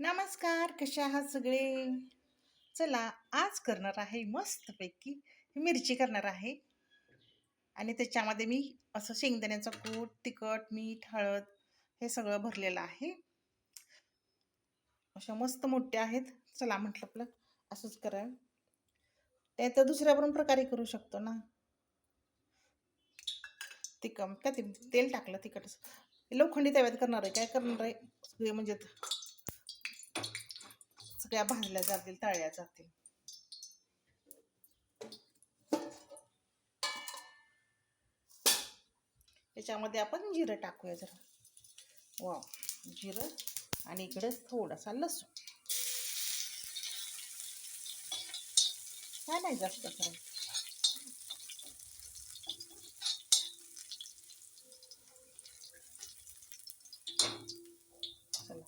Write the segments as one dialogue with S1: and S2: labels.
S1: नमस्कार कशा आहात सगळे? चला आज करणार आहे मस्तपैकी मिरची करणार आहे. आणि त्याच्यामध्ये मी असं शेंगदाण्याचं कूट तिखट मीठ हळद हे सगळं भरलेलं आहे. अशा मस्त मोठ्या आहेत. चला म्हटलं आपलं असंच करा त्यात दुसऱ्या पण प्रकारे करू शकतो ना. तिखट का ते तेल टाकलं तिखट लोखंडी तव्यात करणार आहे. काय करणार आहे? सगळे म्हणजे सुट्या भाजल्या जातील तळल्या जातील. त्याच्यामध्ये आपण जिरं टाकूया जरा. वा जिरं आणि इकडे थोडासा लसूण. काय नाही जास्त खरं चला.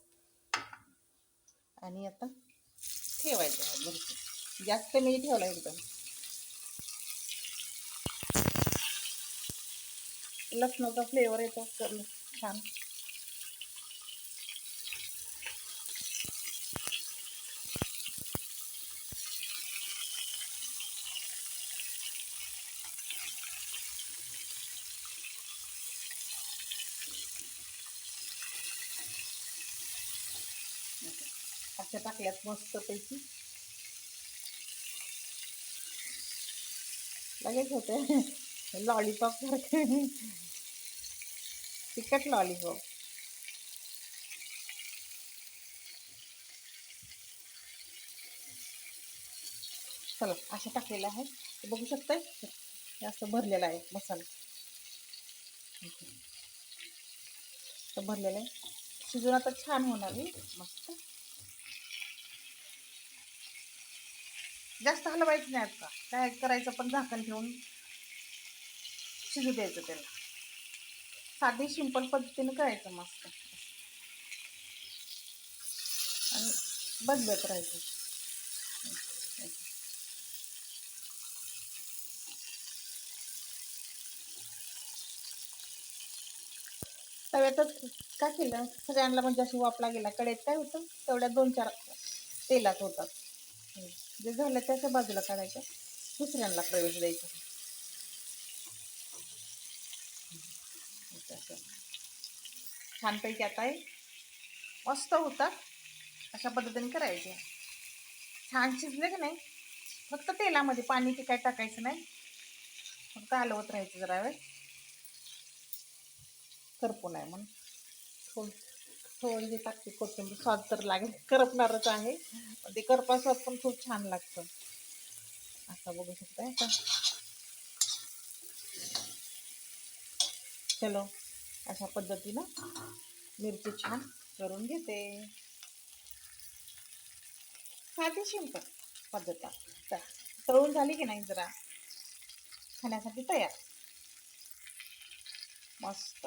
S1: आणि आता ठेवायचं भरपूर जास्त मी ठेवला एकदम. लसणाचा फ्लेवर येतो छान. अशा टाकल्यात मस्तपैकी. लगेच होते लॉलीपॉप सारखे. तिखट लॉलीपॉप. चला अशा टाकलेलं आहे बघू शकताय? जास्त भरलेला आहे मसाला. तर भरलेलं आहे. शिजून आता छान होणार आहे. मस्त. जास्त हलवायचं नाही आता. काय करायचं पण झाकण ठेवून शिजू द्यायचं त्याला. साधी सिंपल पद्धतीने करायचं मस्त. आणि बदलत राहायचं. तव्यातच काय केलं? सगळ्यांना म्हणजे अशी वापला गेला कडेत काय होतं? तेवढ्या दोन चार तेलात होतात. जे झालं त्याच्या बाजूला काढायचं दुसऱ्यांना प्रवेश द्यायचा. छानपैकी आता आहे मस्त होतात. अशा पद्धतीने करायचे. छान शिजले की नाही फक्त तेलामध्ये पाणी की काय टाकायचं नाही. फक्त हलवत राहायचं जरा वेळ. करपू नाही म्हणून. थोडी टाकते कोथिंबीर स्वाद तर लागेल. करपणारच आहे. ते करपा स्वाद पण खूप छान लागतं. आता बघू शकता का? चलो अशा पद्धतीनं मिरची छान करून घेते. साधी सिंपल पद्धत तळून झाली की नाही जरा? खाण्यासाठी तयार? मस्त.